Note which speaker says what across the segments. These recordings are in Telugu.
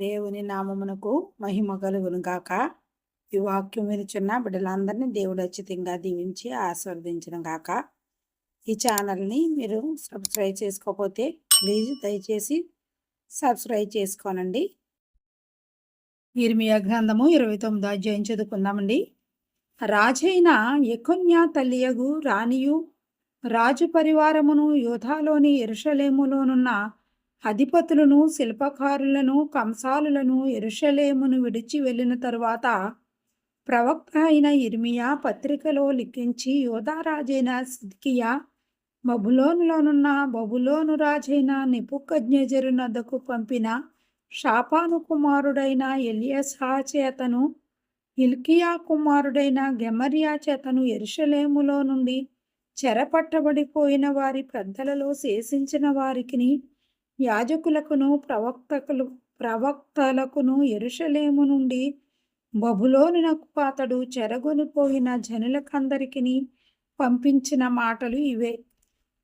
Speaker 1: దేవుని నామమునకు మహిమ కలుగును గాక. ఈ వాక్యం వినిచున్న బిడ్డలందరినీ దేవుడు అచ్చితంగా దీవించి ఆస్వాదించడం గాక. ఈ ఛానల్ని మీరు సబ్స్క్రైబ్ చేసుకోకపోతే ప్లీజ్ దయచేసి సబ్స్క్రైబ్ చేసుకోనండి. ఇర్మియా గ్రంథము ఇరవై తొమ్మిదో అధ్యాయం చదువుకుందామండి. రాజైన ఎకొన్యా తల్లియగు రాణియు రాజు పరివారమును యోధాలోని ఎరుషలేములోనున్న అధిపతులను శిల్పకారులను కంసాలులను ఎరుషలేమును విడిచి వెళ్ళిన తరువాత ప్రవక్త అయిన ఇర్మియా పత్రికలో లిఖించి యోధారాజైన సిద్కియా బబులోనులోనున్న బబులోను రాజైన నిపుకజ్ఞజరు నద్దకు పంపిన షాపాను కుమారుడైన ఎలియసా చేతను ఇల్కియా కుమారుడైన గెమరియా చేతను ఎరుషలేములో నుండి చెరపట్టబడిపోయిన వారి పెద్దలలో శేషించిన వారికిని యాజకులకును ప్రవక్తకులు ప్రవక్తలకును ఎరుషలేము నుండి బబులోనునకు అతడు చెరగొనిపోయిన జనులకందరికిని పంపించిన మాటలు ఇవే.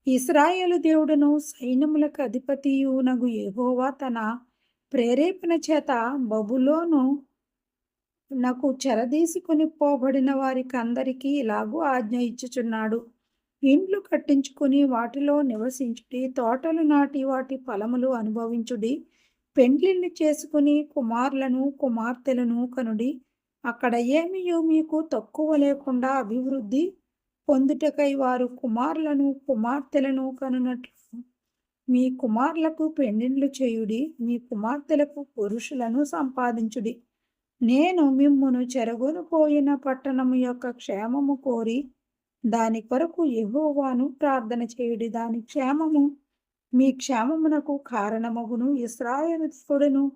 Speaker 1: ఇస్రాయేలు దేవుడును సైన్యములకు అధిపతియునగు యెహోవా తన ప్రేరేపణ చేత బబులోను నాకు చెరదీసుకుని పోబడిన వారికి అందరికీ ఇలాగూ ఆజ్ఞ ఇచ్చుచున్నాడు. ఇండ్లు కట్టించుకుని వాటిలో నివసించుడి తోటలు నాటి వాటి ఫలములు అనుభవించుడి పెండ్లిళ్ళు చేసుకుని కుమారులను కుమార్తెలను కనుడి. అక్కడ ఏమియో మీకు తక్కువ లేకుండా అభివృద్ధి పొందుటకై వారు కుమారులను కుమార్తెలను కనునట్లు. మీ కుమారులకు పెండిండ్లు చేయుడి మీ కుమార్తెలకు పురుషులను సంపాదించుడి. నేను మిమ్మును చెరగొనుపోయిన పట్టణము యొక్క క్షేమము కోరి దాని కొరకు ఎహోవాను ప్రార్థన చేయుడి దాని క్షేమము. మీ క్షేమమునకు కారణమగును. ఇస్రాయేలుడును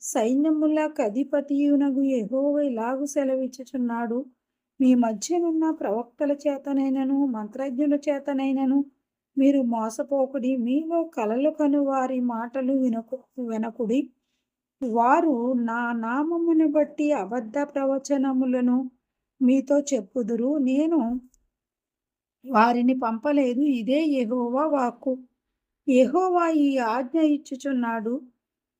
Speaker 1: సైన్యములకు అధిపతియునగు ఎహోవ ఇలాగు సెలవిచ్చుచున్నాడు. మీ మధ్యనున్న ప్రవక్తల చేతనైనను మంత్రజ్ఞుల చేతనైనను మీరు మోసపోకుడి. మీలో కలలు కను వారి మాటలు వినకు వినకుడి. వారు నా నామమును బట్టి అబద్ధ ప్రవచనములను మీతో చెప్పుదురు. నేను వారిని పంపలేదు. ఇదే ఎహోవా వాక్కు. ఎహోవా ఈ ఆజ్ఞ ఇచ్చుచున్నాడు.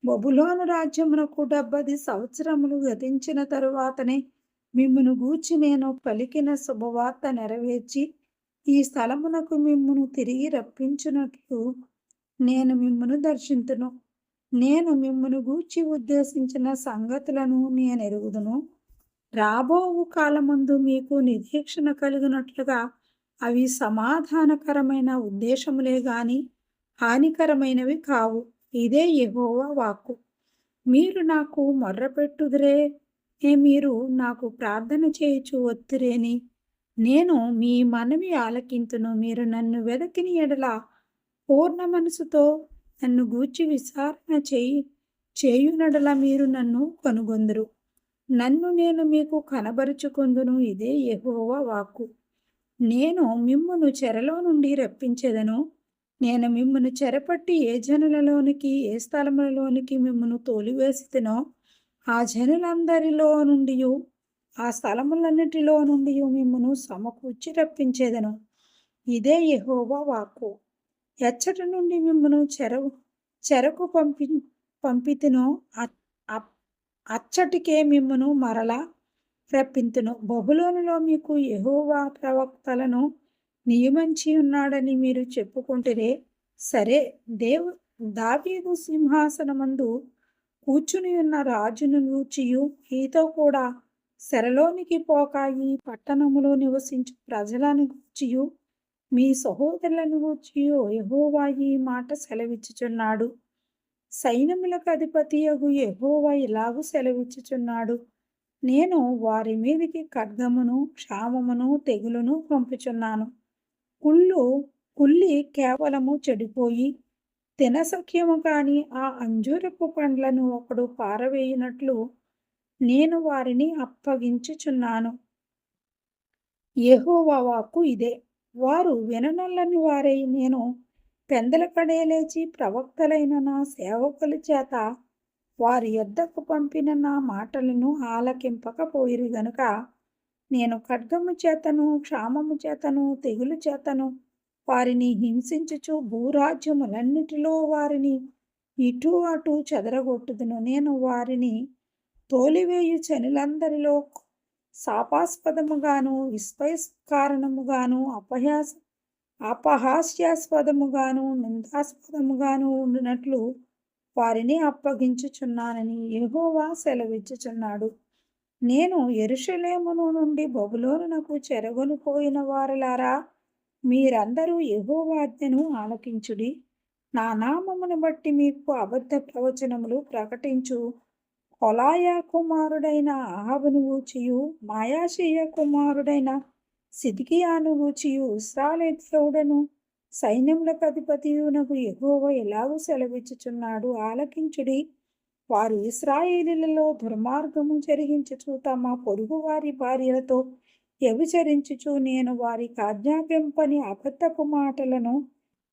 Speaker 1: బొబులోను రాజ్యమునకు డెబ్బది సంవత్సరములు గతించిన తరువాతనే మిమ్మును గూర్చి నేను పలికిన శుభవార్త నెరవేర్చి ఈ స్థలమునకు మిమ్మును తిరిగి రప్పించునట్లు నేను మిమ్మును దర్శింతును. నేను మిమ్మును గూర్చి ఉద్దేశించిన సంగతులను నేను ఎరుగుదును రాబోవు కాలమందు మీకు నిరీక్షణ కలిగినట్లుగా అవి సమాధానకరమైన ఉద్దేశములే గాని హానికరమైనవి కావు. ఇదే ఎహోవా వాక్కు. మీరు నాకు మొర్రపెట్టుదురే ఏ మీరు నాకు ప్రార్థన చేయుచు ఒత్తిరేని నేను మీ మనవి ఆలకింతును. మీరు నన్ను వెదకిని ఎడల పూర్ణ మనసుతో నన్ను గూర్చి విచారణ చేయి. చేయునడల మీరు నన్ను కనుగొందురు. నన్ను నేను మీకు కనబరుచుకుందును. ఇదే ఎహోవా వాక్కు. నేను మిమ్మును చెరలో నుండి రప్పించేదను. నేను మిమ్మను చెరపట్టి ఏ జనులలోనికి ఏ స్థలములలోనికి మిమ్మను తోలివేసితేనో ఆ జనులందరిలో నుండి ఆ స్థలములన్నిటిలో నుండి మిమ్మను సమకూర్చి రప్పించేదను. ఇదే యహోవా వాక్కు. ఎచ్చట నుండి మిమ్మను చెర చెరకు పంపి పంపితినో అచ్చటికే మిమ్మను మరలా రప్పింతును బహులోనులో మీకు ఎహోవా ప్రవక్తలను నియమించి ఉన్నాడని మీరు చెప్పుకుంటేనే సరే దేవు దావీదు సింహాసనమందు కూర్చుని ఉన్న రాజును గూర్చియు ఈతో కూడా సెరలోనికి పోక ఈ పట్టణములో నివసించు ప్రజలను గూర్చియు మీ సహోదరులను గూర్చియు యహోవా ఈ మాట సెలవిచ్చుచున్నాడు. సైన్యములకు అధిపతి యగు యహోవా ఇలాగూ సెలవిచ్చుచున్నాడు. నేను వారి మీదికి ఖడ్గమును క్షామమును తెగులును పంపుచున్నాను. కుళ్ళు కుళ్ళి కేవలము చెడిపోయి తినసఖ్యము కాని ఆ అంజూరపు పండ్లను ఒకడు పారవేయినట్లు నేను వారిని అప్పగించుచున్నాను. యెహోవా వాక్కు ఇదే. వారు విననల్లని వారై నేను పెందల కడే లేచి ప్రవక్తలైన నా సేవకుల చేత వారి యొద్దకు పంపిన నా మాటలను ఆలకింపకపోయిరు గనుక నేను ఖడ్గము చేతను క్షామము చేతను తెగులు చేతను వారిని హింసించుచు భూరాజ్యములన్నిటిలో వారిని ఇటు అటు చెదరగొట్టుదును. నేను వారిని తోలివేయు చనులందరిలో శాపాస్పదముగాను విస్మయస్కారణముగాను అపహాస అపహాస్యాస్పదముగాను నిందాస్పదముగాను ఉండినట్లు వారిని అప్పగించుచున్నానని యెహోవా సెలవిచ్చుచున్నాడు. నేను ఎరుషలేమును నుండి బబులోనునకు చెరగొని పోయిన వారలారా మీరందరూ యెహోవాజ్ఞను ఆలకించుడి. నా నామమును బట్టి మీకు అబద్ధ ప్రవచనములు ప్రకటించు. కొలాయా కుమారుడైన ఆహబును ఊచియు మాయాషీయ కుమారుడైన సిద్కియాను ఊచియు ఇస్రాయేలు దేవుడను సైన్యములకు అధిపతియునకు ఎగువ ఎలాగూ సెలవిచ్చుచున్నాడు? ఆలకించుడి. వారు ఇస్రాయేలీలలో దుర్మార్గము జరిగించుచు తమ పొరుగువారి భార్యలతో వ్యభిచరించుచు నేను వారికి ఆజ్ఞాపింపని అబద్ధపు మాటలను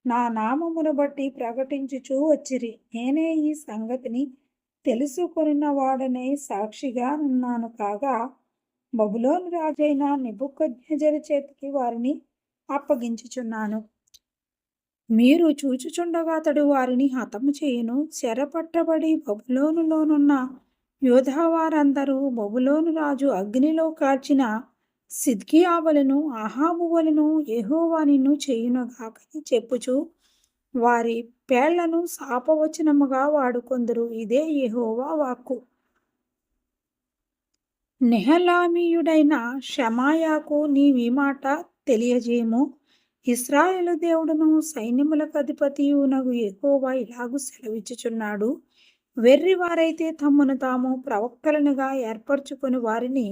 Speaker 1: నా నామమును బట్టి ప్రకటించుచూ వచ్చిరి. నేనే ఈ సంగతిని తెలుసుకొనిన వాడనే సాక్షిగా ఉన్నాను. కాగా బబులోను రాజైన నెబుకద్నెజరు చేతికి వారిని అప్పగించుచున్నాను. మీరు చూచుచుండగా అతడు వారిని హతము చేయను. చెరపట్టబడి బబులోనులోనున్న యోధావారందరూ బబులోను రాజు అగ్నిలో కాల్చిన సిద్కియావలను అహాబువలను ఎహోవానిను చేయునగాకని చెప్పుచు వారి పేళ్ళను శాపవచనముగా వాడుకొందరు. ఇదే యెహోవా వాక్కు. నెహలామీయుడైన షమాయాకు నీవీ మాట తెలియజేయము. ఇస్రాయేలు దేవుడును సైన్యములకు అధిపతియునగు ఎక్కువగా ఇలాగు సెలవిచ్చుచున్నాడు. వెర్రి వారైతే తమ్మును తాము ప్రవక్తలనుగా ఏర్పరచుకుని వారిని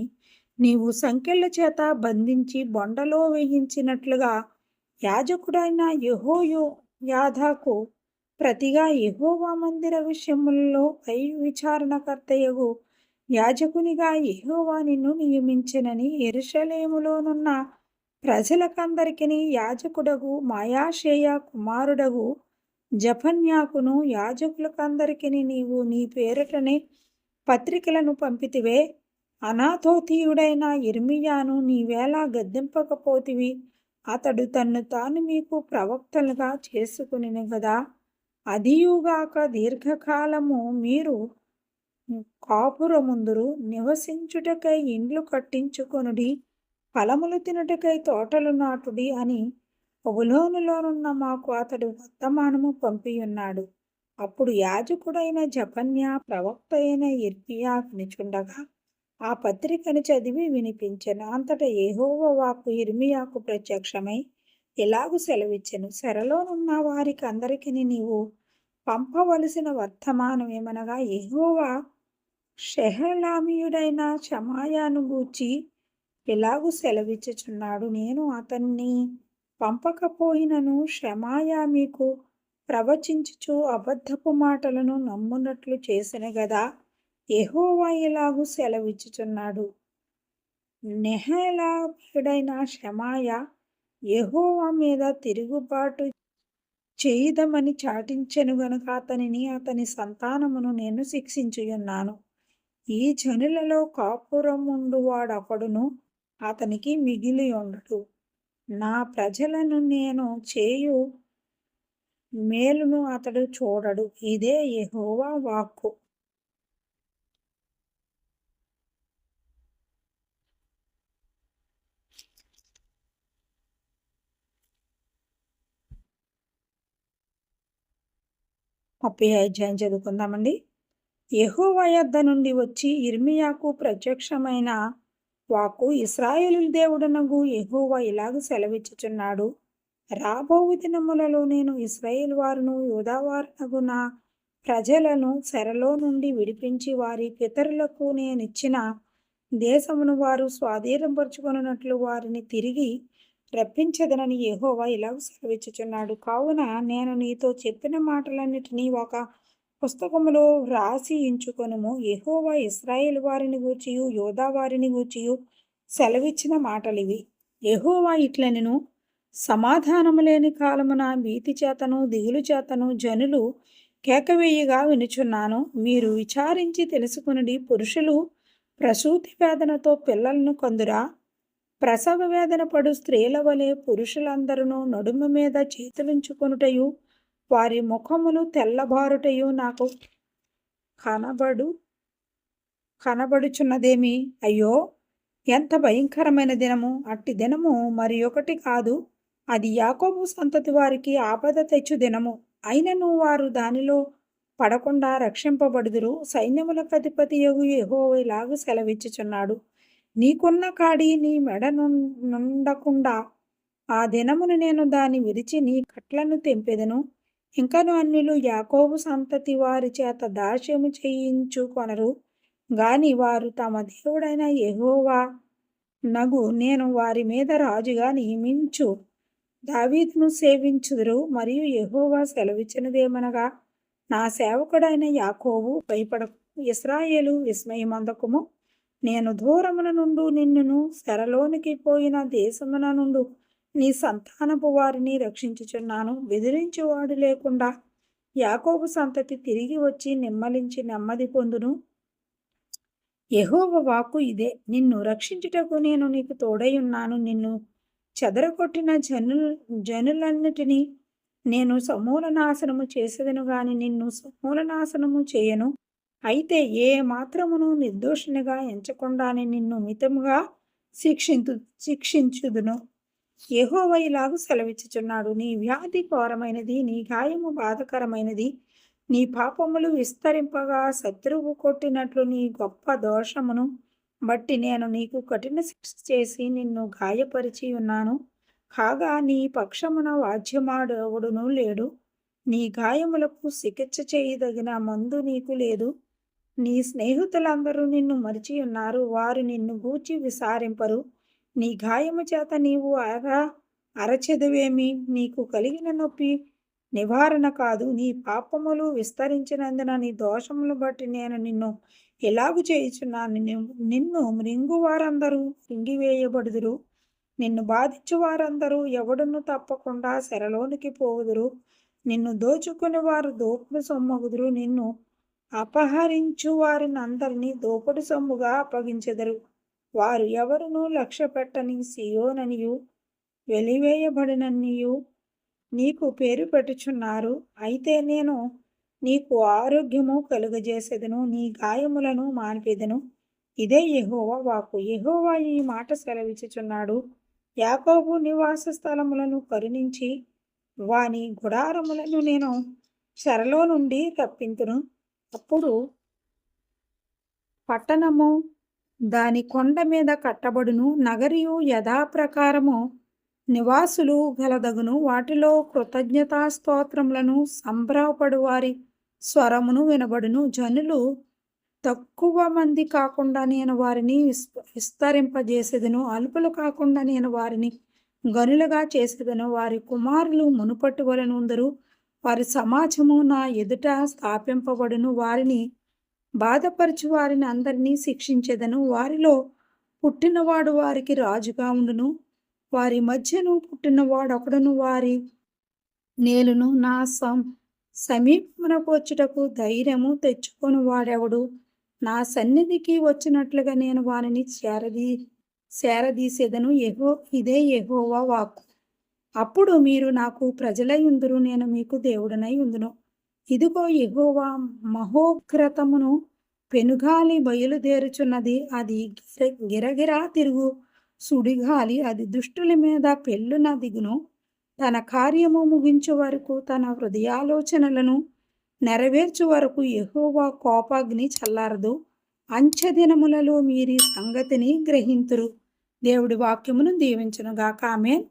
Speaker 1: నీవు సంకెళ్ళ చేత బంధించి బొండలో వేయించినట్లుగా యాజకుడైన యహోయో యాధాకు ప్రతిగా యహోవా మందిర విషయములలో పై విచారణకర్తయగు యాజకునిగా యహోవా నిన్ను నియమించినని ఎరుషలేములోనున్న ప్రజలకందరికిని యాజకుడగు మాయాషేయ కుమారుడగు జఫన్యాకును యాజకులకందరికిని నీవు నీ పేరిటనే పత్రికలను పంపితివే. అనాథోతీయుడైన ఇర్మియాను నీవేలా గద్దెంపకపోతివి. అతడు తన్ను తాను మీకు ప్రవక్తలుగా చేసుకుని కదా అదియుగాక దీర్ఘకాలము మీరు కాపురముందురు నివసించుటకై ఇండ్లు కట్టించుకొనుడి. ఫలములు తినుటకై తోటలు నాటుడి అని బబులోనులోనున్న మాకు అతడు వర్తమానము పంపియున్నాడు. అప్పుడు యాజకుడైన జపన్యా ప్రవక్త అయిన ఇర్మియా నిచుండగా ఆ పత్రికను చదివి వినిపించెను. అంతట ఏహోవ వాకు ఇర్మియాకు ప్రత్యక్షమై ఇలాగు సెలవిచ్చెను? సెరలోనున్న వారికి అందరికీ నీవు పంపవలసిన వర్తమానం ఏమనగా ఎహోవా షెహలామీయుడైన షమాయాను గూర్చి ఇలాగూ సెలవిచ్చుచున్నాడు నేను అతన్ని? పంపకపోయినను క్షమాయా మీకు. ప్రవచించుచు అబద్ధపు మాటలను నమ్మునట్లు చేసిన గదా. ఎహోవా ఇలాగూ సెలవిచ్చుచున్నాడు? నెహలాభ్యుడైన క్షమాయ ఎహోవా మీద తిరుగుబాటు చేయదమని చాటించెను గనుక అతనిని అతని సంతానమును నేను శిక్షించుయున్నాను ఈ జనులలో కాపురముండువాడొకడును అతనికి మిగిలి ఉండడు నా ప్రజలను నేను చేయు మేలును అతడు చూడడు. ఇదే యహోవా వాక్కు. ముప్పై అధ్యాయం చదువుకుందామండి. యహోవా యొద్ద నుండి వచ్చి ఇర్మియాకు ప్రత్యక్షమైన వాకు ఇస్రాయేలు దేవుడనగు ఎహోవా ఇలాగ సెలవిచ్చుచున్నాడు. రాబోవు దినములలో నేను ఇస్రాయేల్ వారును యూదావారునగు నా ప్రజలను చెరలో నుండి విడిపించి వారి పితరులకు నేనిచ్చిన దేశమును వారు స్వాధీనపరుచుకొనున్నట్లు వారిని తిరిగి రప్పించదనని యహోవా ఇలాగ సెలవిచ్చుచున్నాడు. కావున నేను నీతో చెప్పిన మాటలన్నిటినీ ఒక పుస్తకములో వ్రాసి ఉంచుకొనుము యహోవా ఇస్రాయేల్ వారిని గూర్చియు యోధా వారిని గూర్చియు సెలవిచ్చిన మాటలివి. యహోవా ఇట్లనెను సమాధానము లేని కాలమున భీతి చేతను దిగులు చేతను జనులు కేకవేయగా వినుచున్నాను. మీరు విచారించి తెలుసుకునడి పురుషులు ప్రసూతి వేదనతో పిల్లలను కొందురా. ప్రసవ వేదన పడు స్త్రీల వలె పురుషులందరూ నడుము మీద చేతులుంచుకొనుటయు వారి ముఖములు తెల్లబారుటయు నాకు కనబడు కనబడుచున్నదేమి? అయ్యో! ఎంత భయంకరమైన దినము! అట్టి దినము మరి ఒకటి కాదు. అది యాకోబు సంతతి వారికి ఆపద తెచ్చు దినము. అయినను వారు దానిలో పడకుండా రక్షింపబడుదురు. సైన్యముల అధిపతి యగు యెహోవాలాగు సెలవిచ్చుచున్నాడు. నీకున్న కాడి నీ మెడ నుండకుండా ఆ దినమును నేను దాని విరిచి నీ కట్లను తెంపెదను. ఇంకను అన్యులు యాకోబు సంతతి వారి చేత దాస్యము చేయించుకొనరు గాని వారు తమ దేవుడైన యెహోవా నగు నేను వారి మీద రాజుగా నియమించు. దావీదును సేవించుదురు మరియు ఎహోవా సెలవిచ్చినదేమనగా నా సేవకుడైన యాకోబు భయపడకు. ఇస్రాయేలు విస్మయమందకము. నేను దూరమున నుండు నిన్నును శరలోనికి పోయిన దేశమున నుండు నీ సంతానపు వారిని రక్షించుచున్నాను. వెదిరించేవాడు లేకుండా యాకోబు సంతతి తిరిగి వచ్చి నిమ్మలించి నెమ్మది పొందును. యహోవ వాక్కు ఇదే. నిన్ను రక్షించుటకు నేను నీకు తోడై ఉన్నాను. నిన్ను చెదరగొట్టిన జను జనులన్నిటినీ నేను సమూల నాశనము చేసేదను గాని నిన్ను సమూల నాశనము చేయను. అయితే ఏ మాత్రమును నిర్దోషినిగా ఎంచకుండానే నిన్ను మితముగా శిక్షించు శిక్షించుదును. యెహోవ ఇలాగు సెలవిచ్చుచున్నాడు. నీ వ్యాధి ఘోరమైనది నీ గాయము బాధకరమైనది నీ పాపములు విస్తరింపగా శత్రువు కొట్టినట్లు నీ గొప్ప దోషమును బట్టి నేను నీకు కఠిన శిక్ష చేసి నిన్ను గాయపరిచి ఉన్నాను. కాగా నీ పక్షమున వాద్యమాడవుడును లేడు. నీ గాయములకు చికిత్స చేయదగిన మందు నీకు లేదు. నీ స్నేహితులందరూ నిన్ను మరిచి ఉన్నారు. వారు నిన్ను గూర్చి విసారింపరు. నీ గాయము చేత నీవు అర అరచెదవేమి? నీకు కలిగిన నొప్పి నివారణ కాదు. నీ పాపములు విస్తరించినందున నీ దోషములు బట్టి నేను నిన్ను ఎలాగు చేయుచున్నాను? నిన్ను నిన్ను మృంగు వారందరూ రింగివేయబడుదురు నిన్ను బాధించు వారందరూ ఎవడును తప్పకుండా శరలోనికి పోవుదురు. నిన్ను దోచుకుని వారు దోపుడు సొమ్మగుదురు. నిన్ను అపహరించు వారిని అందరినీ దోపుడు సొమ్ముగా అప్పగించెదరు. వారు ఎవరునూ లక్ష్య పెట్టని సియోననియు వెలివేయబడిననియు నీకు పేరు పెట్టుచున్నారు. అయితే నేను నీకు ఆరోగ్యము కలుగజేసేదను నీ గాయములను మాన్పేదను. ఇదే యహోవా వాకు యహోవా ఈ మాట సెలవిచ్చుచున్నాడు. యాకోబు నివాస స్థలములను కరుణించి వాని గుడారములను నేను చెరలో నుండి తప్పింతును అప్పుడు పట్టణము దాని కొండ మీద కట్టబడును నగరియు యథాప్రకారము నివాసులు గలదగును. వాటిలో కృతజ్ఞతాస్తోత్రములను సంభ్రమపడు సంబరపడు వారి స్వరమును వినబడును. జనులు తక్కువ మంది కాకుండా నేను వారిని విస్- విస్తరింపజేసేదను. అల్పులు కాకుండా నేను వారిని గనులుగా చేసేదను. వారి కుమారులు మునుపట్టు వలనుందరు. వారి సమాజము నా ఎదుట స్థాపింపబడును. వారిని బాధపరచు వారిని అందరినీ శిక్షించెదను. వారిలో పుట్టినవాడు వారికి రాజుగా ఉండును. వారి మధ్యను పుట్టినవాడు ఒకడును. వారి నేలును నా సం సమీపమునకు వచ్చుటకు ధైర్యము తెచ్చుకొని. వాడెవడు నా సన్నిధికి వచ్చినట్లుగా నేను వారిని చేరదీ చేరదీసేదను. ఎహో ఇదే ఎహోవా వాక్కు. అప్పుడు మీరు నాకు ప్రజలై ఉందురు. నేను మీకు దేవుడనై ఉందును. ఇదిగో యెహోవా మహోగ్రతమును పెనుగాలి బయలుదేరుచున్నది. అది గిర- గిరగిరా తిరుగు సుడిగాలి. అది దుష్టుల మీద పెళ్ళున దిగును. తన కార్యము ముగించు వరకు తన హృదయాలోచనలను నెరవేర్చు వరకు ఎహోవా కోపాగ్ని చల్లారదు. అంచె దినములలో సంగతిని గ్రహింతురు. దేవుడి వాక్యమును దీవించునుగాక. ఆమెన్.